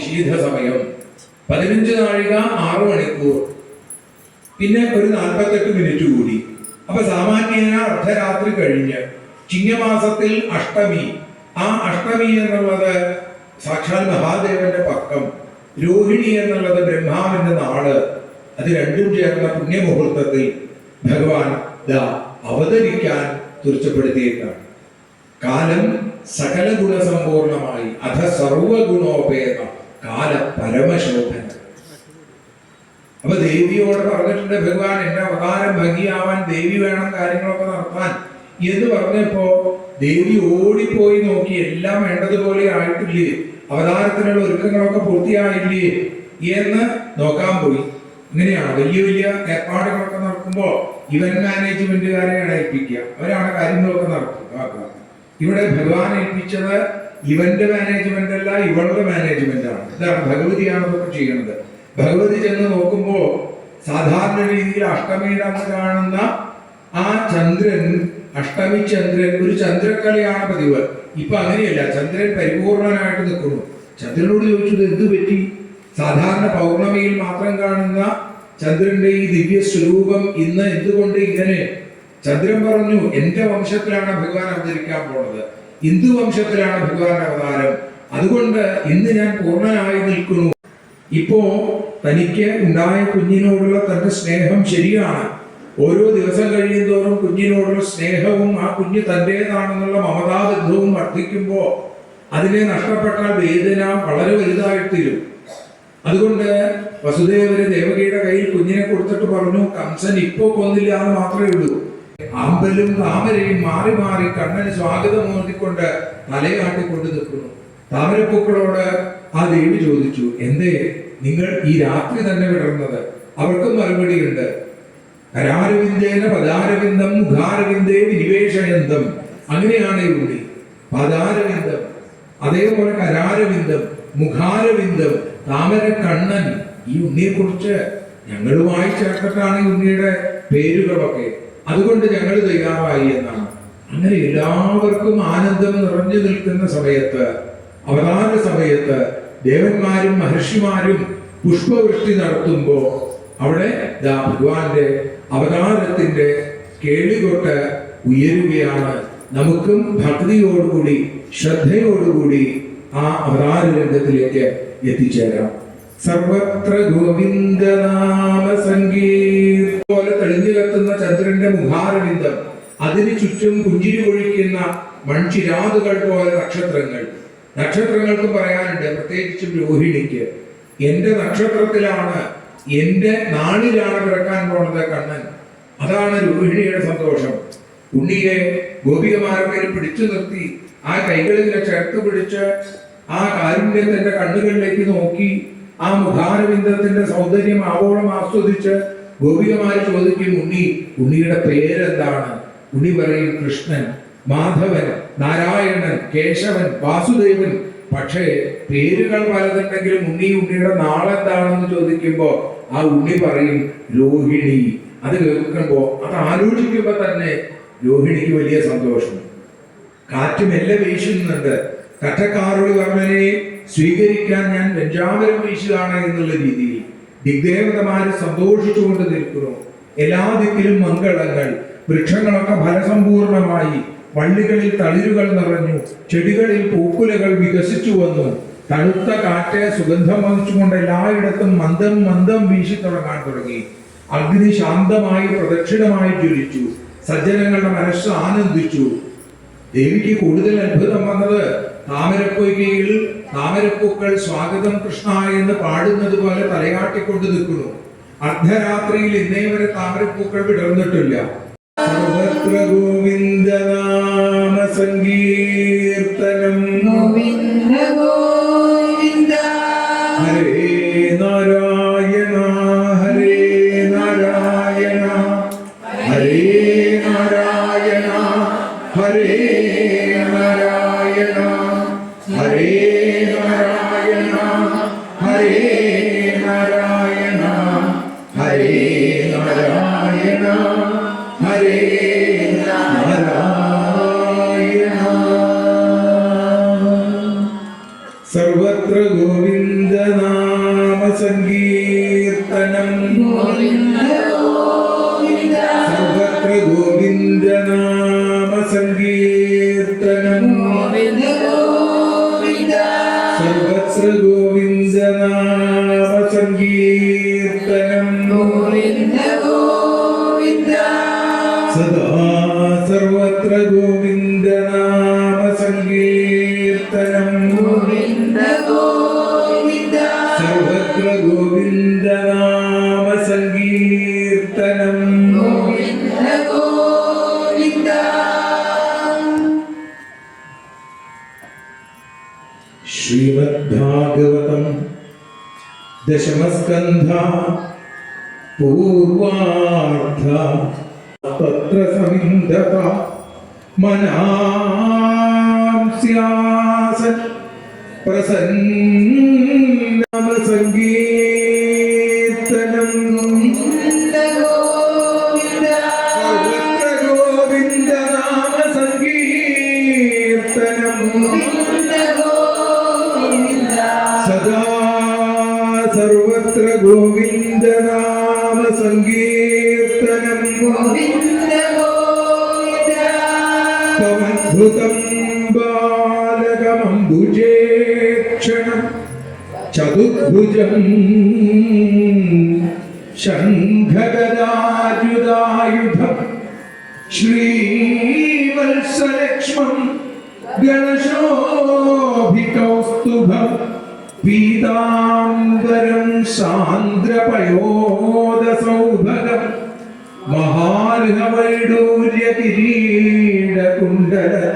നിഷീധ സമയം. പതിനഞ്ച് നാഴിക ആറു മണിക്കൂർ. പിന്നെ ഒരു നാൽപ്പത്തെട്ട് മിനിറ്റ് കൂടി. അപ്പൊ സാമാന്യേന അർദ്ധരാത്രി കഴിഞ്ഞ്. ചിങ്ങമാസത്തിൽ അഷ്ടമി. ആ അഷ്ടമി എന്നുള്ളത് സാക്ഷാൽ മഹാദേവന്റെ പക്കം. രോഹിണി എന്നുള്ളത് ബ്രഹ്മാവിന്റെ നാട്. അത് രണ്ടും ചേർന്ന പുണ്യമുഹൂർത്തത്തിൽ ഭഗവാൻ ദാ അവതരിക്കാൻ തീർച്ചപ്പെടുത്തിയേക്കാണ് കാലം സകല ഗുണസമ്പൂർണമായി അധ സർവഗുണോപേത. കാല പരമശോഭന അപ്പൊ ദേവിയോട് പറഞ്ഞിട്ടുണ്ട് ഭഗവാൻ എന്റെ അവതാരം ഭംഗിയാവാൻ ദേവി വേണം കാര്യങ്ങളൊക്കെ നടത്താൻ. എന്ന് പറഞ്ഞപ്പോ ദേവി ഓടിപ്പോയി നോക്കി എല്ലാം വേണ്ടതുപോലെ ആയിട്ടില്ലേ? അവതാരത്തിനുള്ള ഒരുക്കങ്ങളൊക്കെ പൂർത്തിയായില്ലേ? എന്ന് നോക്കാൻ പോയി. ഇങ്ങനെയാണ് വലിയ വലിയ ഏർപ്പാടുകളൊക്കെ നടക്കുമ്പോ ഇവന്റ് മാനേജ്മെന്റുകാരെയാണ് ഏൽപ്പിക്കുക അവരാണ് കാര്യങ്ങളൊക്കെ നടത്തുക ഇവിടെ ഭഗവാൻ ഏൽപ്പിച്ചത് ഇവന്റ് മാനേജ്മെന്റ് അല്ല ഇവളുടെ മാനേജ്മെന്റ് ആണ്. ഇതാണ് ഭഗവതിയാണ് ഇതൊക്കെ ചെയ്യുന്നത്. ഭഗവതി ചെന്ന് നോക്കുമ്പോൾ സാധാരണ രീതിയിൽ അഷ്ടമിയുടെ കാണുന്ന ആ ചന്ദ്രൻ അഷ്ടമി ചന്ദ്രൻ ഒരു ചന്ദ്രക്കലയാണ് പതിവ്. ഇപ്പൊ അങ്ങനെയല്ല ചന്ദ്രൻ പരിപൂർണനായിട്ട് നിൽക്കുന്നു. ചന്ദ്രനോട് ചോദിച്ചത് എന്ത് പറ്റി? സാധാരണ പൗർണമിയിൽ മാത്രം കാണുന്ന ചന്ദ്രന്റെ ഈ ദിവ്യ സ്വരൂപം ഇന്ന് എന്തുകൊണ്ട് ഇങ്ങനെ? ചന്ദ്രൻ പറഞ്ഞു എന്റെ വംശത്തിലാണ് ഭഗവാൻ അവതരിക്കാൻ പോണത്. ഹിന്ദു വംശത്തിലാണ് ഭഗവാൻ അവതാരം. അതുകൊണ്ട് ഇന്ന് ഞാൻ പൂർണനായി നിൽക്കുന്നു. ഇപ്പോ തനിക്ക് ഉണ്ടായ കുഞ്ഞിനോടുള്ള തന്റെ സ്നേഹം ശരിയാണ്. ഓരോ ദിവസം കഴിയുന്തോറും കുഞ്ഞിനോടുള്ള സ്നേഹവും ആ കുഞ്ഞ് തന്റേതാണെന്നുള്ള മമതാബന്ധവും വർദ്ധിക്കുമ്പോൾ അതിനെ നഷ്ടപ്പെട്ടാൽ വേദന വളരെ വലുതായിത്തീരും. അതുകൊണ്ട് വസുദേവര് ദേവകിയുടെ കയ്യിൽ കുഞ്ഞിനെ കൊടുത്തിട്ട് പറഞ്ഞു കംസൻ ഇപ്പോ കൊന്നില്ല എന്ന് മാത്രമേ ഉള്ളൂ. ആമ്പലും താമരയും മാറി മാറി കണ്ണന് സ്വാഗതം ഓർത്തിക്കൊണ്ട് തലയാട്ടിക്കൊണ്ട് നിൽക്കുന്നു. താമരപ്പൂക്കളോട് ആ ദേവി ചോദിച്ചു എന്തേ നിങ്ങൾ ഈ രാത്രി തന്നെ വിടർന്നത്? അവർക്കും മറുപടി ഉണ്ട് കരാരവിന്ദേന പദാരവിന്ദം മുഖാരവിന്ദേ വിനിവേശയന്തം. അങ്ങനെയാണ് ഇവിടെ പദാരവിന്ദം അതേപോലെ കരാരവിന്ദം മുഖാരവിന്ദം താമര കണ്ണൻ ഈ ഉണ്ണിയെ കുറിച്ച് ഞങ്ങളുമായി ചേർത്തിട്ടാണ് ഉണ്ണിയുടെ പേരുകളൊക്കെ. അതുകൊണ്ട് ഞങ്ങൾ തയ്യാറായി എന്നാണ്. അങ്ങനെ എല്ലാവർക്കും ആനന്ദം നിറഞ്ഞു നിൽക്കുന്ന സമയത്ത് അവതാര സമയത്ത് ദേവന്മാരും മഹർഷിമാരും പുഷ്പവൃഷ്ടി നടത്തുമ്പോൾ അവിടെ ഭഗവാന്റെ അവതാരത്തിന്റെ കേളികൊട്ട് ഉയരുകയാണ്. നമുക്കും ഭക്തിയോടുകൂടി ശ്രദ്ധയോടുകൂടി ആ അവതാര രംഗത്തിലേക്ക് എത്തിച്ചേരാം. സർവത്ര ഗോവിന്ദനാമ പോലെ തെളിഞ്ഞു കത്തുന്ന ചന്ദ്രന്റെ മുഖാരവിന്ദം. അതിന് ചുറ്റും പുഞ്ചിരി ഒഴിക്കുന്ന മൺചിരാതുകൾ പോലെ നക്ഷത്രങ്ങൾ. നക്ഷത്രങ്ങൾക്കും പറയാനുണ്ട് പ്രത്യേകിച്ചും രോഹിണിക്ക് എന്റെ നക്ഷത്രത്തിലാണ് എന്റെ നാളിലാണ് പിറക്കാൻ പോണത് കണ്ണൻ. അതാണ് രോഹിണിയുടെ സന്തോഷം. ഉണ്ണിയെ ഗോപികമാരൊക്കെ പിടിച്ചു നിർത്തി ആ കൈകളിലെ ചേർത്ത് പിടിച്ച് ആ കാരുണ്യത്തിന്റെ കണ്ണുകളിലേക്ക് നോക്കി ആ മുഖാരവിന്ദത്തിന്റെ സൗന്ദര്യം ആവോളം ആസ്വദിച്ച് ഗോപികമാര് ചോദിക്കും ഉണ്ണി ഉണ്ണിയുടെ പേരെന്താണ്? ഉണ്ണി പറയും കൃഷ്ണൻ മാധവൻ നാരായണൻ കേശവൻ വാസുദേവൻ. പക്ഷേ പേരുകൾ പലതുണ്ടെങ്കിലും ഉണ്ണി ഉണ്ണിയുടെ നാളെന്താണെന്ന് ചോദിക്കുമ്പോ ആ ഉണ്ണി പറയും രോഹിണി. അത് കേൾക്കുമ്പോ അത് ആലോചിക്കുമ്പോ തന്നെ രോഹിണിക്ക് വലിയ സന്തോഷം. കാറ്റ് മെല്ലെ വീശുന്നുണ്ട്. കട്ടക്കാറുളി വർമ്മനെ സ്വീകരിക്കാൻ ഞാൻ വെഞ്ചാമരം വീശുകയാണ് എന്നുള്ള രീതിയിൽ. ദിഗ്ദേവതമാര് സന്തോഷിച്ചുകൊണ്ട് നിൽക്കുന്നു. എല്ലാ ദിക്കിലും മംഗളങ്ങൾ വൃക്ഷങ്ങളൊക്കെ ഫലസമ്പൂർണമായി വള്ളികളിൽ തളിരുകൾ നിറഞ്ഞു ചെടികളിൽ പൂക്കുലകൾ വികസിച്ചു വന്നു. തണുത്ത കാറ്റ് സുഗന്ധം വഹിച്ചുകൊണ്ട് എല്ലായിടത്തും മന്ദം മന്ദം വീശി തുടങ്ങാൻ തുടങ്ങി. അഗ്നി ശാന്തമായി പ്രദക്ഷിണമായി ജ്വലിച്ചു. സജ്ജനങ്ങളുടെ മനസ്സ് ആനന്ദിച്ചു. ദേവിക്ക് കൂടുതൽ അത്ഭുതം വന്നത് താമരപ്പൊയ്കയിൽ താമരപ്പൂക്കൾ സ്വാഗതം കൃഷ്ണ എന്ന് പാടുന്നത് പോലെ തലയാട്ടിക്കൊണ്ട് നിൽക്കുന്നു. അർദ്ധരാത്രിയിൽ ഇന്നേ വരെ താമരപ്പൂക്കൾ വിടർന്നിട്ടില്ല. സർവത്ര ഗോവിന്ദനാമ സങ്കീർത്തനം. ഗോവിന്ദ ഹരേ സർവത്ര ഗോവിന്ദ സങ്കീർത്തനം. സർവത്ര ഗോവിന്ദ നാമ ഗോവിന്ദനാമ സങ്കീർത്തനം ഗോവിന്ദ ഗോവിന്ദ സർവത്ര ഗോവിന്ദനാമ സങ്കീർത്തനം ഗോവിന്ദ ഗോവിന്ദ ശ്രീമദ്ഭാഗവതം ദശമസ്കന്ധ പൂർവാർദ്ധ തത്ര സമിന്ധത മനാംസ്യാസൻ പ്രസന്നമ സദാ സർവത്ര ഗോവിന്ദ നാമ സങ്കീർത്തനം ഗോവിന്ദ बालकमम्बुजेक्षणम् चतुर्भुजम् शङ्खगदायुधायुधम् श्रीवत्सलक्ष्मम् गणशोभिकौस्तुभम् पीताम्बरम् सान्द्रपयोदसौभगम् महार्हवैडूर्यकिरी കുണ്ടല